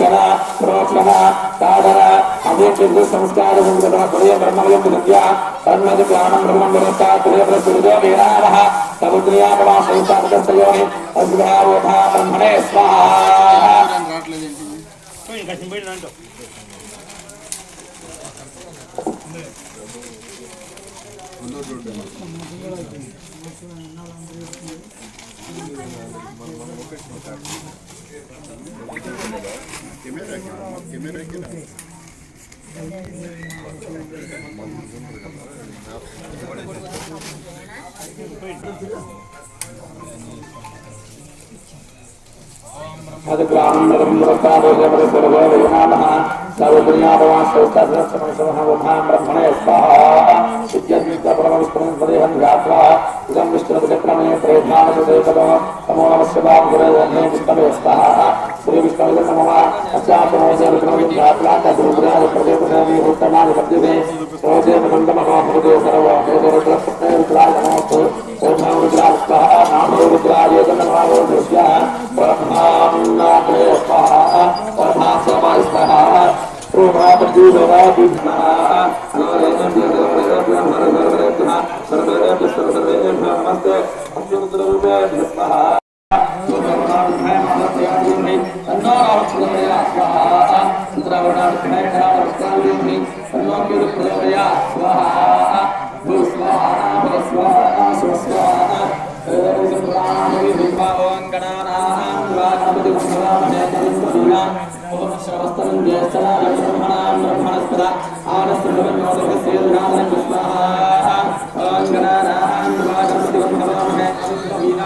ಈಶ್ವರ ಪರಮಾತ್ಮನ ಸಾಧನ ಅನೇಕರಿಗೂ ಸಂಸ್ಕಾರ ಹೊಳೆಯ ಬ್ರಹ್ಮಗಳೆಂಬುದಕ್ಕೆ ಸನ್ಮದ ಪ್ರಾಣ ಬ್ರಹ್ಮಂಬರತ ಪ್ರಿಯರ ಸುರಿದೋ ವಿರಾಮಃ ಸಮುದ್ರಿಯಾಪವಾ ಸಂಸಾರದ ಸಯೋನಿ ಅಗ್ರಾವೋಧಾ ಬ್ರಹ್ಮಣೇ ಸ್ವಾಹ మనం Kemer hakim ama kemer hakim Shri Vishnu నమ అత్యాత్మోదాత దుర్గ్రాజ ప్రదేశమే ఉత్తమాది మధ్యమే సోదేవ మండమహాభూతో సర్వోగ్రాజ నమస్తు నమస్తే హ్రీం క్లీం గ్లౌం గంగణపతయే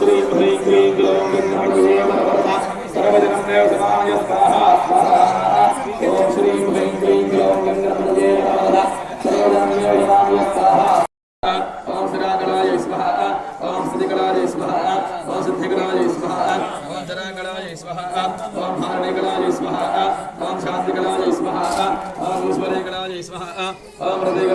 హ్రీం క్లీం గ్లౌం గంగణపతయే వరవరద సర్వజనోహరాయ స్వాహా స్వాహా ఓం శ్రీ హ్రీం క్లీం గ్లౌం గంగణపతయే వరవరద సర్వజనోహరాయ స్వాహా ఓం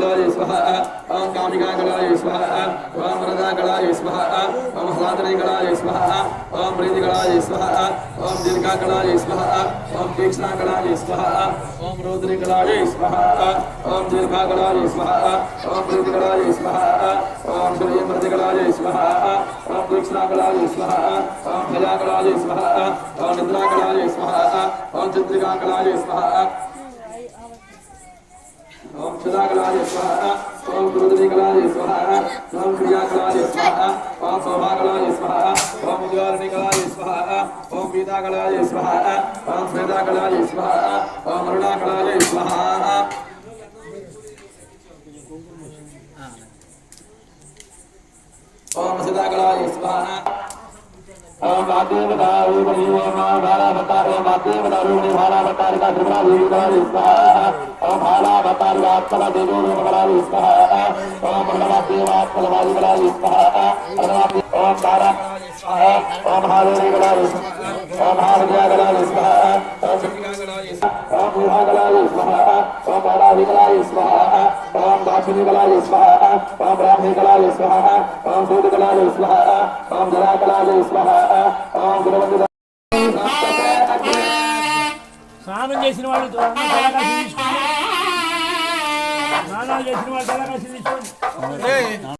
गणाय स्वाहा ओम कालिका गणाय स्वाहा ओम वरदा गणाय स्वाहा ओम हलादने गणाय स्वाहा ओम वृद्धि गणाय स्वाहा ओम दीर्घा गणाय स्वाहा ओम तीक्ष्णा गणाय स्वाहा ओम रुद्रि गणाय स्वाहा ओम दीर्घा गणाय स्वाहा ओम वृद्धि गणाय स्वाहा ओम श्री मृति गणाय स्वाहा ओम तीक्ष्णा गणाय स्वाहा ओम भया गणाय स्वाहा ओम निद्रा गणाय स्वाहा ओम चित्रिका गणाय स्वाहा सुधाकलाय स्वाहा ओम क्रोधनिकलाय स्वाहा ओम क्रियाकलाय स्वाहा ओम सौभाकलाय स्वाहा ओम उद्गारनिकलाय स्वाहा ओम पीताकलाय स्वाहा ओम श्वेताकलाय स्वाहा ओम अरुणाकलाय स्वाहा। ओम सदाकलाय स्वाहा। भालावतार ओम वादेवता रूपणी भालावतार का त्रिपुरा देवी का स्वाहा ओम भालावतार आत्मला देवी ओम कला स्वाहा ओम भगवा देव आत्मला वाली कला स्वाहा ओम तारा स्वाहा ओम हालेरी कला ओम हालज्ञा कला स्वाहा ओम ओम बुधा कला स्वाहा ओम बालावी कला स्वाहा ओम दाक्षिणी कला स्वाहा ओम ब्राह्मी कला स्वाहा ओम सूर्य कला स्वाहा ओम जला कला स्वाहा ओम స్నానం చేసిన వాళ్ళు స్నానాలు చేసిన వాళ్ళు తెలకాసి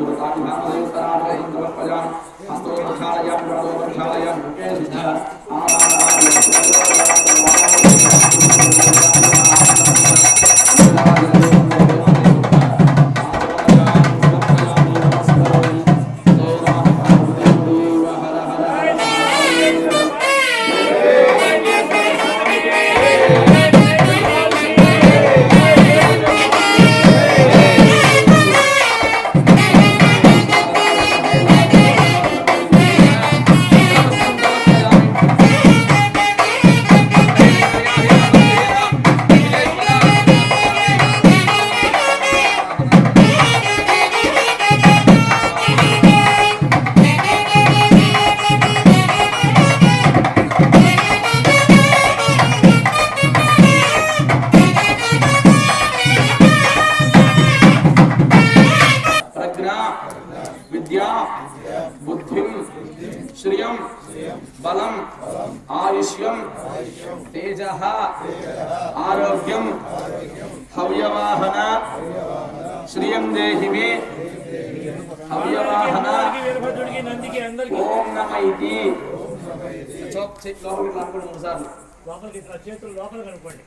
समर्पयामि भूतकाभिधानदेवतरामयं समर्पयामि हस्तो प्रक्षालयामि प्रणो प्रक्षालयामि मुखे सिद्धः శ్రియం బలం ఆయుష్యం తేజ ఆరోగ్యం హవ్యవాహన శ్రియం దేహి మే హవ్యవాహన. ఓం నమైతి లోపలికి లాక్కోండి మూడు సార్లు లోపలికి చేతులు లోపల కనుక్కోండి.